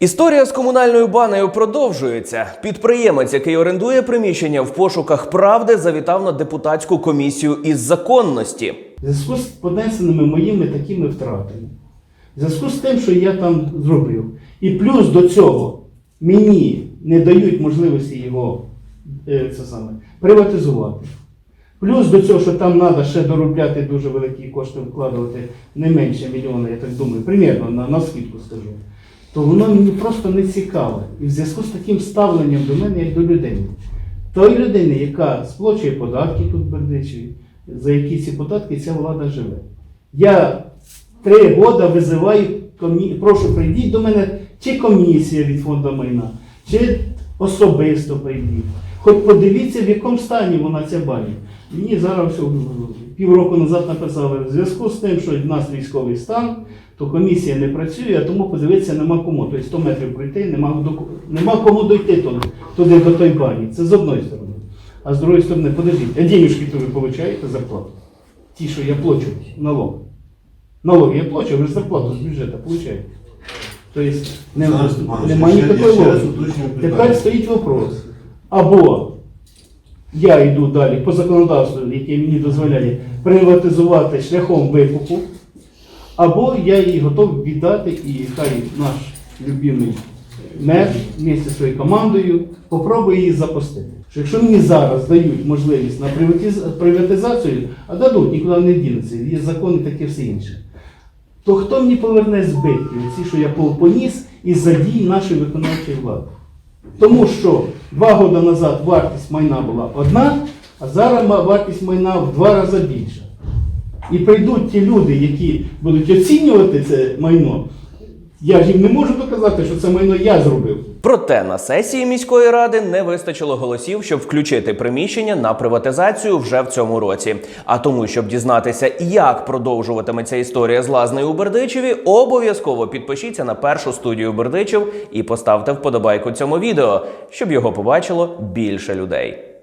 Історія з комунальною банею продовжується. Підприємець, який орендує приміщення в пошуках правди, завітав на депутатську комісію із законності. В зв'язку з понесеними моїми такими втратами, в зв'язку з тим, що я там зробив, і плюс до цього мені не дають можливості його е, це саме, приватизувати. Плюс до цього, що там треба ще доробляти дуже великі кошти вкладувати не менше мільйона, я так думаю, примірно на, на скидку скажу, то воно мені просто не цікаве. І в зв'язку з таким ставленням до мене як до людини. Тої людини, яка сплачує податки тут в за які ці податки ця влада живе. Я три роки визиваю, прошу, прийдіть до мене, чи комісія від фонду майна, чи особисто прийдіть. Хоч подивіться, в якому стані вона ця баня. Мені зараз все, півроку назад написали, в зв'язку з тим, що в нас військовий стан, то комісія не працює, а тому подивитися нема кому. Тобто 100 метрів пройти, нема, нема кому дойти туди, туди до той бані. Це з одної сторони. А з другої сторони, подождіть, а денежки то ви получаєте зарплату? Ті, що я плачу, налог. Налоги я плачу, ви ж зарплату з бюджету получаєте. Тобто немає раз логіки. Тепер стоїть вопрос. Або я йду далі по законодавству, яке мені дозволяє приватизувати шляхом викупу, або я її готовий віддати, і хай наш любимий мер зі своєю командою попробує її запустити. Що якщо мені зараз дають можливість на приватизацію, а дадуть, нікуди не дінеться, є закони таке все інше. То хто мені поверне збитки, ці, що я поніс із-за дій нашої виконавчої влади? Тому що два роки назад вартість майна була одна, а зараз вартість майна в два рази більша. І прийдуть ті люди, які будуть оцінювати це майно. Я ж їм не можу доказати, що це майно я зробив. Проте на сесії міської ради не вистачило голосів, щоб включити приміщення на приватизацію вже в цьому році. А тому, щоб дізнатися, як продовжуватиметься історія з лазнею у Бердичеві, обов'язково підпишіться на першу студію Бердичев і поставте вподобайку цьому відео, щоб його побачило більше людей.